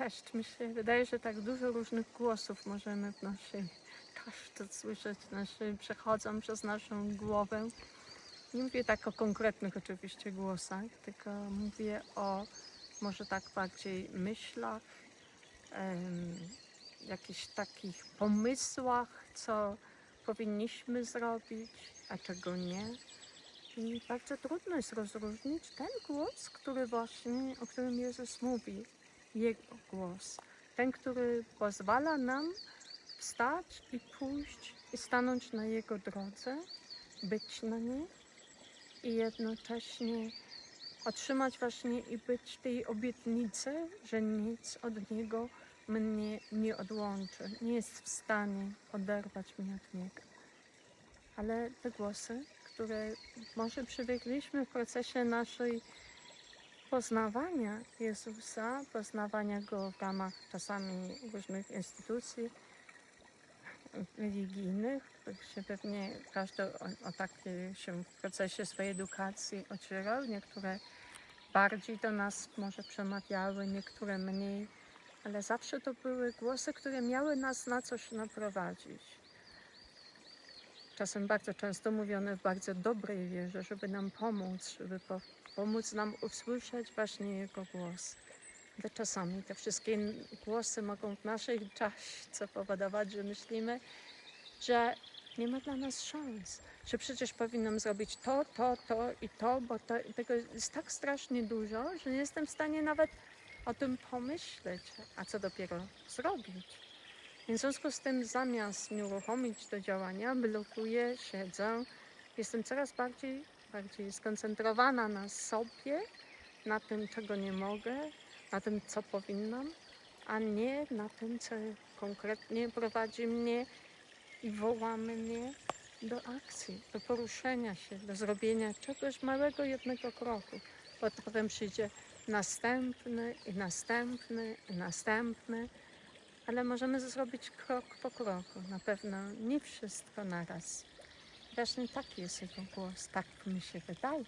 Cześć, mi się wydaje, że tak dużo różnych głosów możemy w naszej każdy słyszeć, nasze, przechodzą przez naszą głowę. Nie mówię tak o konkretnych oczywiście głosach, tylko mówię o może tak bardziej myślach, em, jakichś takich pomysłach, co powinniśmy zrobić, a czego nie. I bardzo trudno jest rozróżnić ten głos, który właśnie, o którym Jezus mówi, Jego głos. Ten, który pozwala nam wstać i pójść i stanąć na Jego drodze, być na niej i jednocześnie otrzymać właśnie i być tej obietnicy, że nic od Niego mnie nie odłączy. Nie jest w stanie oderwać mnie od Niego. Ale te głosy, które może przywykliśmy w procesie naszej poznawania Jezusa, poznawania Go w ramach czasami różnych instytucji religijnych, się pewnie każdy o, o takie się w procesie swojej edukacji ocierał. Niektóre bardziej do nas może przemawiały, niektóre mniej, ale zawsze to były głosy, które miały nas na coś naprowadzić. Czasem bardzo często mówione w bardzo dobrej wierze, żeby nam pomóc, żeby po, pomóc nam usłyszeć właśnie Jego głos. Ale czasami te wszystkie głosy mogą w naszej czasie powodować, że myślimy, że nie ma dla nas szans, że przecież powinnam zrobić to, to, to i to, bo to, tego jest tak strasznie dużo, że nie jestem w stanie nawet o tym pomyśleć, a co dopiero zrobić. Więc w związku z tym, zamiast mnie uruchomić do działania, blokuję, siedzę, jestem coraz bardziej, bardziej skoncentrowana na sobie, na tym, czego nie mogę, na tym, co powinnam, a nie na tym, co konkretnie prowadzi mnie i woła mnie do akcji, do poruszenia się, do zrobienia czegoś małego, jednego kroku. Bo potem przyjdzie następny i następny i następny, ale możemy zrobić krok po kroku. Na pewno nie wszystko naraz. Właśnie taki jest jego głos, tak mi się wydaje.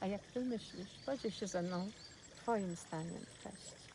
A jak ty myślisz? Podziel się ze mną twoim zdaniem. Cześć.